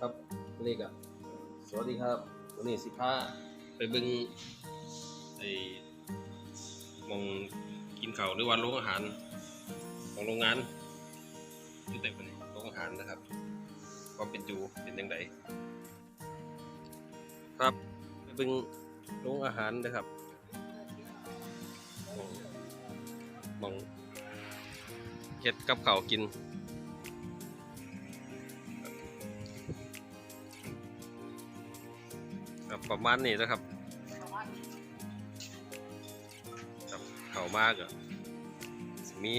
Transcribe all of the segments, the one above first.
ครับวันนี้ก็สวัสดีครับวันนี้สิพาไปเบิ่งไอ้มองกินข้าวหรือว่าโรงอาหารของโรงงานอยู่แต่วันนี้โรงอาหารนะครับควาเป็นอยู่เป็นยังไงครับไปเบิ่งโรงอาหารนะครับมองมองเฮ็ดกับข้าวกิน ครับประมาณนี้นะครับครับเขามากอะมี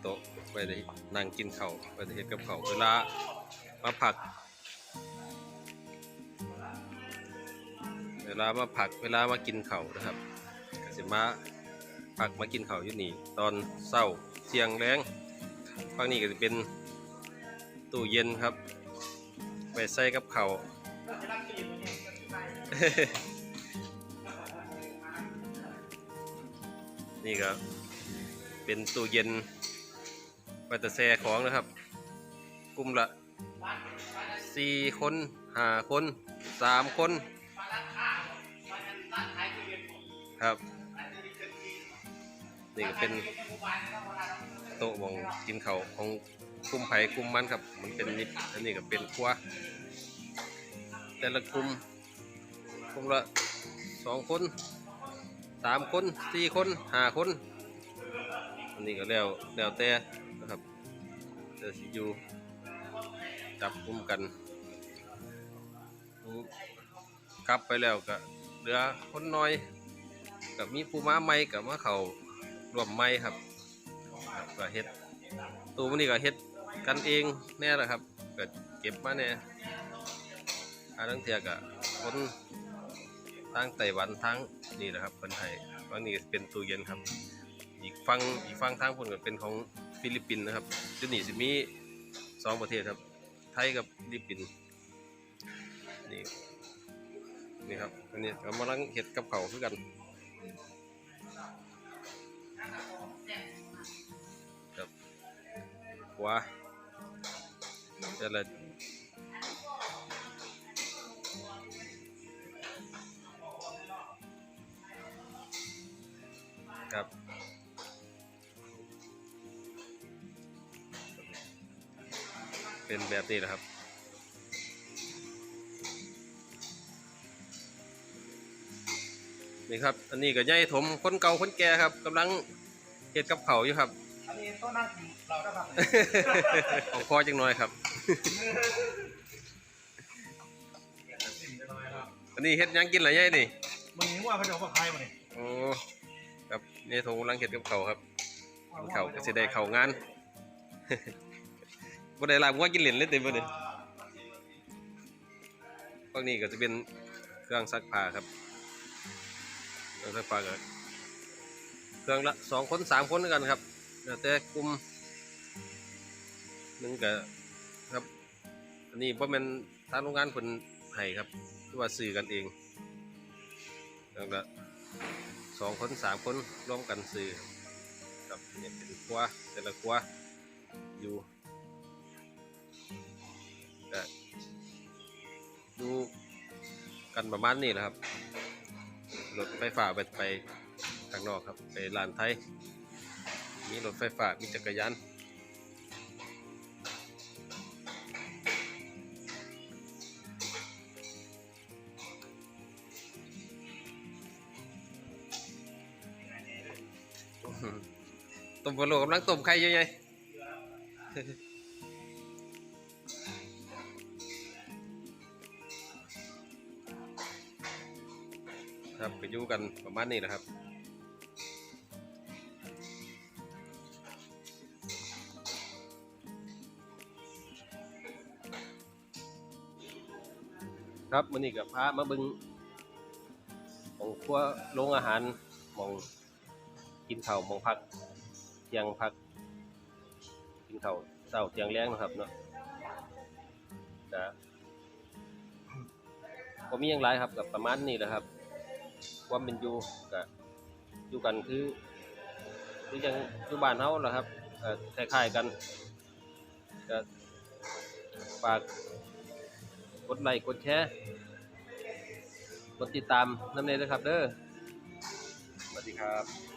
โต๊ะไว้ได้นั่งกินเขาวไว้ได้เฮ็ดกับเขาวเวลามาผัก เวลามาผักเวลามากินเขาวนะครับกสิมาผักมากินเขาวอยู่นี่ตอนเช้าเที่ยงแรงฝั่งนี้ก็จะเป็นตู้เย็นครับไว้ใส่กับเขาว นี่ก็เป็นตู้เย็นวัตแซ่ของนะครับ กลุ่มละสี่คนห้าคนสามคน ครับ นี่ก็เป็นโต๊ะมองกินเขาวของกลุ่มไผ่กลุ่มมันครับ มันเป็นนิดอันนี้ก็เป็นครัว แต่ละกลุ่มกลุ่มละสองคนสามคนสี่คนห้าคน อันนี้ก็แล้วแล้วแต่นะครับจะสิอยู่จับกลุ่มกันกลับไปแล้วก็เหลือคนน้อยกับมีผู้ม้าไม่กับมาเขารวมไม่ครับกับก็เฮ็ดตัวนนี่ก็เฮ็ดกันเองแน่ละครับก็เก็บมาเนี่ย อาทั้งเทียกับคนทั้งไต้หวันทั้งนี่แหละครับคนไทยฝั่งนี้เป็นตู้เย็นครับ อีกฝั่งอีกฝั่งทางคนก็เป็นของฟิลิปปินส์นะครับที่นี่สิมีสองประเทศครับ ไทยกับฟิลิปปินส์นี่นี่ครับอันนี้กำลังเห็ดกับเขาคือกันครับว้าแต่ละ ครับเป็นแบบนี้นะครับ นี่ครับ อันนี้ก็ย่ายถมคนเก่าคนแก่ครับกำลังเฮ็ดกับเขาวอยู่ครับ อันนี้ต้องนั่งกินเราได้ครับขอคอจังน้อยครับ อันนี้เฮ็ดหยังกินหลายย่ายนี่มันนี้ว่าเขาจะเอาไพ่มาเนี่ยโอ้ ครับนี่ถมกำลังเฮ็ดกับเขาวครับเขาก็สิได้เข้างานบ่ได้ลาบว่ากินเหรียญเล่นเต็มบ่นี่พวกนี้ก็จะเป็นเครื่องซักผ้าครับเครื่องซักผ้าก็เครื่องละสองคนสามคนด้วยกันครับแล้วแต่กลุ่มหนึงก็ครับอันนี้บ่แม่นทางโรงงานเพิ่นให้ครับคือว่าซื้อกันเองแล้วก็ สองคนสามคนร่วมกันซื้อครับเนี่ยเป็นครัวแต่ละครัวอยู่ก็ดูกันประมาณนี้แหละครับรถไฟฟ้าไปไปทางนอกครับไปลานไทยมีรถไฟฟ้ามีจักรยาน ต้มพะโล้กำลังต้มไข่อยู่ไงครับไปอยู่กันประมาณนี้นะครับครับมื้อนี้กับพามาบึงของครัวโรงอาหารมอง กินข้าวหมองพักเที่ยงพัก กินข้าวเช้าเที่ยงแรงนะครับเนาะก็มีหยังหลายครับกับประมาณนี้แหละครับความเป็นอยู่ก็อยู่กันคือคือยังอยู่บ้านเฮาแหละครับคล้ายๆกันก็ฝากกดไลค์กดแชร์กดติดตามน้ำเนยด้วยครับเด้อสวัสดีครับ